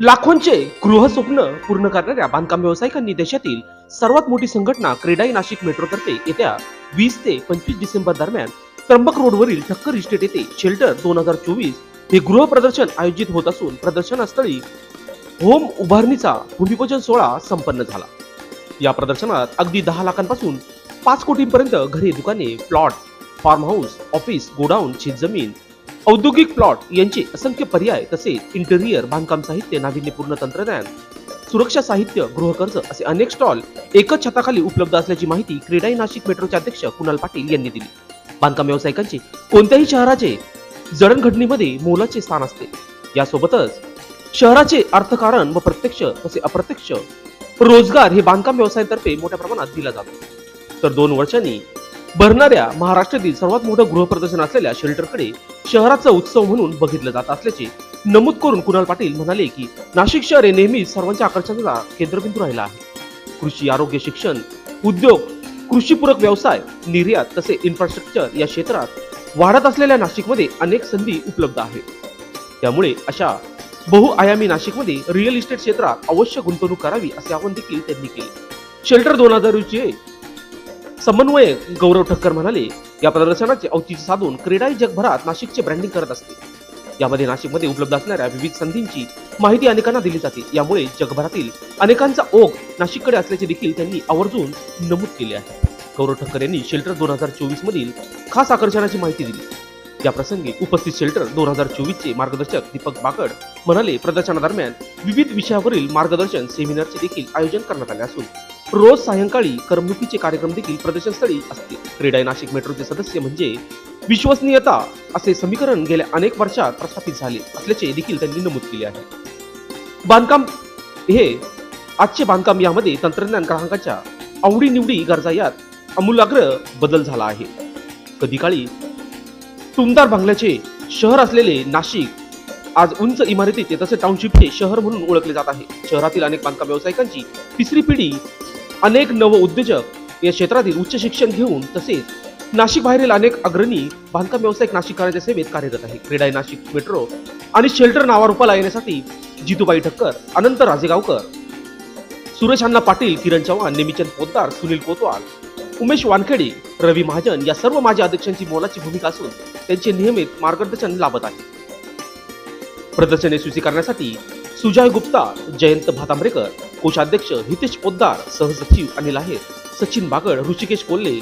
लाखोंचे गृहस्वप्न पूर्ण करणाऱ्या बांधकाम व्यावसायिकांनी देशातील सर्वात मोठी संघटना क्रेडाई नाशिक मेट्रोतर्फे येत्या वीस ते पंचवीस डिसेंबर दरम्यान त्र्यंबक रोडवरील ठक्कर इस्टेट येथे शेल्टर दोन हजार चोवीस हे गृह प्रदर्शन आयोजित होत असून प्रदर्शनास्थळी होम उभारणीचा भूमिपूजन सोहळा संपन्न झाला. या प्रदर्शनात अगदी दहा लाखांपासून पाच कोटींपर्यंत घरे दुकाने plot farm house office godown शेतजमीन औद्योगिक प्लॉट यांचे असंख्य पर्याय तसेच इंटेरियर बांधकाम साहित्य नाविन्यपूर्ण तंत्रज्ञान सुरक्षा साहित्य गृहकर्ज असे अनेक स्टॉल एकच छताखाली उपलब्ध असल्याची माहिती क्रीडाई नाशिक मेट्रोचे अध्यक्ष कुणाल पाटील यांनी दिली. बांधकाम व्यावसायिकांचे कोणत्याही शहराचे जडणघडणीमध्ये मोलाचे स्थान असते. यासोबतच शहराचे अर्थकारण व प्रत्यक्ष तसे अप्रत्यक्ष रोजगार हे बांधकाम व्यवसायातर्फे मोठ्या प्रमाणात दिला जातो. तर दोन वर्षांनी भरणाऱ्या महाराष्ट्रातील सर्वात मोठं गृहप्रदर्शन असलेल्या शेल्टरकडे शहराचा उत्सव म्हणून बघितलं जात असल्याचे नमूद करून कुणाल पाटील म्हणाले की नाशिक शहर हे नेहमीच सर्वांच्या आकर्षणाचा केंद्रबिंदू राहिला आहे. कृषी आरोग्य शिक्षण उद्योग कृषीपूरक व्यवसाय निर्यात तसे इन्फ्रास्ट्रक्चर या क्षेत्रात वाढत असलेल्या नाशिकमध्ये अनेक संधी उपलब्ध आहेत. त्यामुळे अशा बहुआयामी नाशिकमध्ये रिअल इस्टेट क्षेत्रात अवश्य गुंतवणूक करावी असे आवाहन देखील त्यांनी केले. शेल्टर दोन हजार चे समन्वयक गौरव ठक्कर म्हणाले या प्रदर्शनाचे औचित्य साधून क्रीडाई जगभरात नाशिकचे ब्रँडिंग करत असते. यामध्ये नाशिकमध्ये उपलब्ध असणाऱ्या विविध संधींची माहिती अनेकांना दिली जाते. यामुळे जगभरातील अनेकांचा ओघ नाशिककडे असल्याचे देखील त्यांनी आवर्जून नमूद केले आहे. गौरव ठक्कर यांनी शेल्टर दोन हजार चोवीस मधील खास आकर्षणाची माहिती दिली. या प्रसंगी उपस्थित शेल्टर दोन हजार चोवीस चे मार्गदर्शक दीपक बाकड म्हणाले प्रदर्शनादरम्यान विविध विषयावरील मार्गदर्शन सेमिनारचे देखील आयोजन करण्यात आले असून रोज सायंकाळी करमणुकीचे कार्यक्रम देखील प्रदर्शनस्थळी असतील. क्रीडाई नाशिक मेट्रोचे सदस्य म्हणजे विश्वसनीयता असे समीकरण गेल्या अनेक वर्षात प्रस्थापित झाले असल्याचे देखील त्यांनी नमूद केले आहे. बांधकाम हे आजचे बांधकाम यामध्ये तंत्रज्ञान ग्राहकाच्या आवडीनिवडी गरजा यात अमूलाग्र बदल झाला आहे. कधी काळी तुमदार बांगल्याचे शहर असलेले नाशिक आज उंच इमारतीचे तसे टाउनशिपचे शहर म्हणून ओळखले जात आहे. शहरातील अनेक बांधकाम व्यावसायिकांची तिसरी पिढी अनेक नवउद्योजक या क्षेत्रातील उच्च शिक्षण घेऊन तसेच नाशिक बाहेरील अनेक अग्रणी बांधकाम व्यावसायिक नाशिककारांच्या सेवेत कार्यरत आहे क्रीडाई नाशिक मेट्रो आणि शेल्टर नावारूपाला येण्यासाठी जितूबाई ठक्कर अनंत राजेगावकर सुरेश अण्णा पाटील किरण चव्हाण नेमिचंद पोद्दार सुनील कोतवाल उमेश वानखेडे रवी महाजन या सर्व माझ्या अध्यक्षांची मोलाची भूमिका असून त्यांचे नियमित मार्गदर्शन लाभत आहे प्रदर्शन यशस्वी करण्यासाठी सुजय गुप्ता जयंत भातांबरेकर कोषाध्यक्ष हितेश पोद्दार सहसचिव अनिल आहेर सचिन बागड ऋषिकेश कोल्हे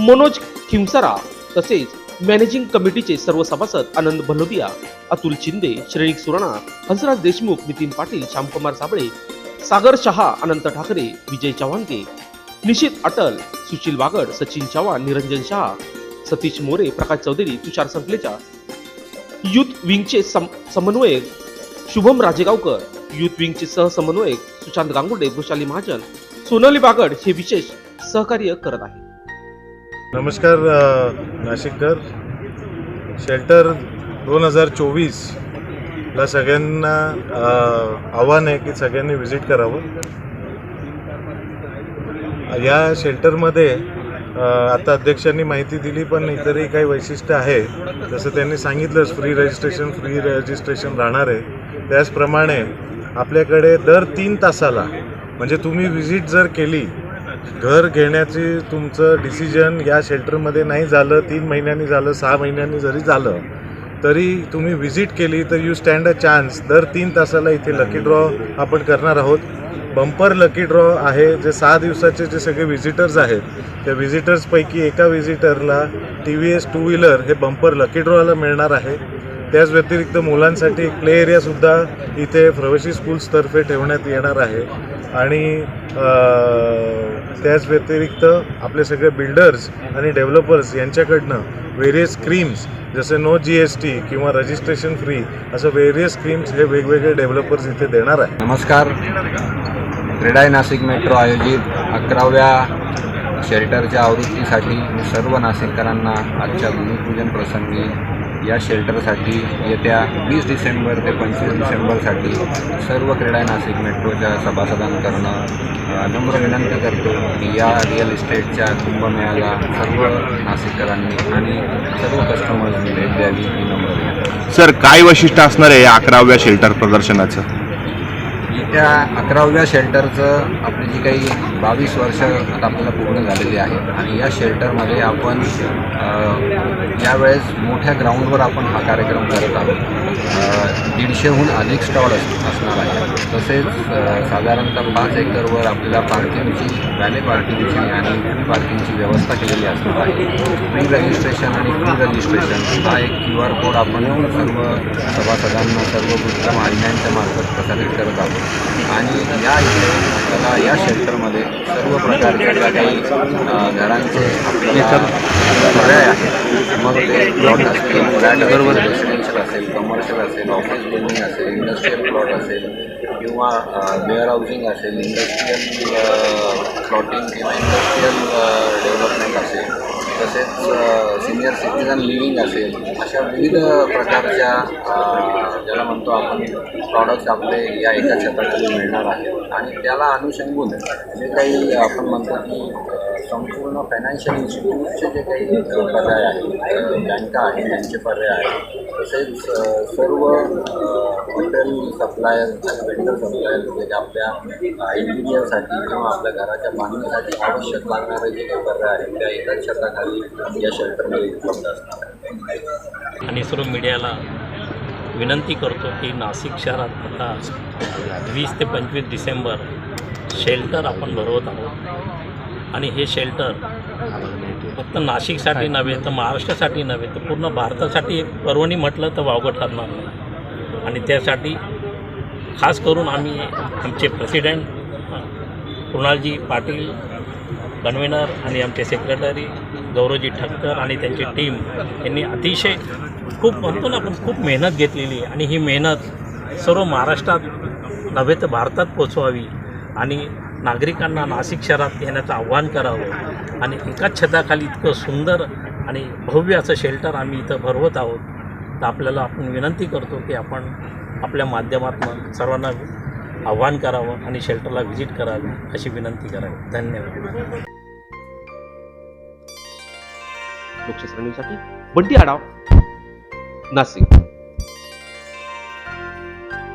मनोज खिमसरा तसेच मॅनेजिंग कमिटीचे सर्व सभासद आनंद भलोदिया अतुल शिंदे श्रेणिक सुराणा हंसराज देशमुख नितीन पाटील श्यामकुमार साबळे सागर शहा अनंत ठाकरे विजय चव्हाणके निशित अटल सुशील बागड सचिन चव्हाण निरंजन शहा सतीश मोरे प्रकाश चौधरी तुषार संकलेचा युथ विंगचे सम समन्वयक शुभम राजेगावकर युथ विंगचे सहसमन्वयक सुशांत गांगुडे वृषाली महाजन सोनाली बागड हे विशेष सहकार्य करत आहे नमस्कार नाशिककर. शेल्टर दोन हजार चोवीसला सगळ्यांना आव्हान आहे की सगळ्यांनी व्हिजिट करावं. या शेल्टरमध्ये आता अध्यक्षांनी माहिती दिली पण इतरही काही वैशिष्ट्य आहे जसं त्यांनी सांगितलंच फ्री रजिस्ट्रेशन फ्री रजिस्ट्रेशन राहणार आहे. त्याचप्रमाणे आपल्याकडे दर तीन तासाला म्हणजे तुम्ही व्हिजिट जर केली घर घेण्याची तुमचं डिसिजन या शेल्टरमध्ये नाही झालं तीन महिन्यांनी झालं सहा महिन्यांनी जरी झालं तरी तुम्ही व्हिजिट केली तर यू स्टँड अ चान्स दर तीन तासाला इथे लकी ड्रॉ आपण करणार आहोत. बंपर लकी ड्रॉ आहे जे सहा दिवसाचे जे सगळे व्हिजिटर्स आहेत त्या व्हिजिटर्सपैकी एका व्हिजिटरला T V S two wheeler हे बंपर लकी ड्रॉला मिळणार आहे. त्याच व्यतिरिक्त मुलांसाठी प्ले एरियासुद्धा इथे प्रवेशी स्कूल्सतर्फे ठेवण्यात येणार आहे. आणि त्याच व्यतिरिक्त आपले सगळे बिल्डर्स आणि डेव्हलपर्स यांच्याकडनं वेरियस स्क्रीम्स जसे नो जी एस टी किंवा रजिस्ट्रेशन फ्री असं वेरियस स्कीम्स हे वेगवेगळे डेव्हलपर्स इथे देणार आहे नमस्कार. क्रीडाय नाशिक मेट्रो आयोजित अकराव्या शेल्टरच्या आवृत्तीसाठी मी सर्व नाशिककरांना आजच्या भूमिपूजन प्रसंगी या शेल्टरसाठी येत्या वीस डिसेंबर ते पंचवीस डिसेंबरसाठी सर्व क्रीडा नाशिक मेट्रोच्या सभासदांकडनं नम्र विनंती करतो की या रिअल इस्टेटच्या कुंभमेळ्याला सर्व नाशिककरांनी आणि सर्व कस्टमर्सनी भेट द्यावी ही नम्र विनंती. सर काय वैशिष्ट्य असणार आहे या अकराव्या शेल्टर प्रदर्शनाचं? त्या अकराव्या शेल्टरचं आपली जी काही बावीस वर्ष आता आपल्याला पूर्ण झालेली आहे आणि या शेल्टरमध्ये आपण यावेळेस मोठ्या ग्राउंडवर आपण हा कार्यक्रम करत आहोत. दीडशेहून अधिक स्टॉल अस असणार आहे तसेच साधारणतः पाच एकरवर आपल्याला पार्किंगची व्हॅले पार्किंगची आणि फ्री पार्किंगची व्यवस्था केलेली असणार आहे. प्री रजिस्ट्रेशन आणि फ्री रजिस्ट्रेशन हा एक क्यू आर कोड आपण सर्व सभासदांना सर्व वृत्त वाहिन्यांच्या मार्फत प्रसारित करत आहोत. आणि या इथे आपल्याला या शेल्टरमध्ये सर्व प्रकारच्या ज्या काही घरांचे पर्याय आहेत मग ते प्लॉट असतील फ्लॅट बरोबर रेसिडेन्शियल असेल कमर्शियल असेल ऑफिस बिल्डिंग असेल इंडस्ट्रीयल प्लॉट असेल किंवा वेअर हाऊसिंग असेल इंडस्ट्रीयल प्लॉटिंग किंवा इंडस्ट्रीयल डेव्हलपमेंट असेल तसेच सिनियर सिटीजन लिव्हिंग असेल अशा विविध प्रकारच्या ज्याला म्हणतो आपण प्रॉडक्ट आपले या एका छताखाली मिळणार आहेत. आणि त्याला अनुषंगून जे काही आपण म्हणतो की संपूर्ण फायनान्शियल इन्स्टिट्यूटचे जे काही पर्याय आहेत बँका आहेत त्यांचे पर्याय आहेत तसेच सर्व हॉटेल सप्लायर आणि वेंडर सप्लायर जे आपल्या इंजिनियरसाठी किंवा आपल्या घराच्या बांधणीसाठी आवश्यक लागणारे जे काही पर्याय आहेत त्या एकाच छताखाली या शेल्टरमध्ये उपलब्ध असणार आहेत. आणि सर्व मीडियाला विनंती करतो की नाशिक शहरात आता वीस ते पंचवीस डिसेंबर शेल्टर आपण भरवत आहोत. आणि हे शेल्टर फक्त नाशिकसाठी नव्हे तर महाराष्ट्रासाठी नव्हे तर पूर्ण भारतासाठी एक पर्वणी म्हटलं तर वावगं ठरणार नाही. आणि त्यासाठी खास करून आम्ही आमचे प्रेसिडेंट कुणालजी पाटील कन्व्हेनर आणि आमचे सेक्रेटरी गौरवजी ठक्कर आणि त्यांची टीम यांनी अतिशय खूप म्हणतो ना आपण खूप मेहनत घेतलेली आणि ही मेहनत सर्व महाराष्ट्रात नव्हे तर भारतात पोचवावी. आणि नागरिकांना नाशिक शहरात येण्याचं आव्हान करावं आणि एकाच छताखाली इतकं सुंदर आणि भव्य असं शेल्टर आम्ही इथं भरवत आहोत तर आपल्याला आपण विनंती करतो की आपण आपल्या माध्यमातून सर्वांना आव्हान करावं आणि शेल्टरला व्हिजिट करावी अशी विनंती करावी. धन्यवाद. लोकशास्त्र बंटी आढाव नाशिक.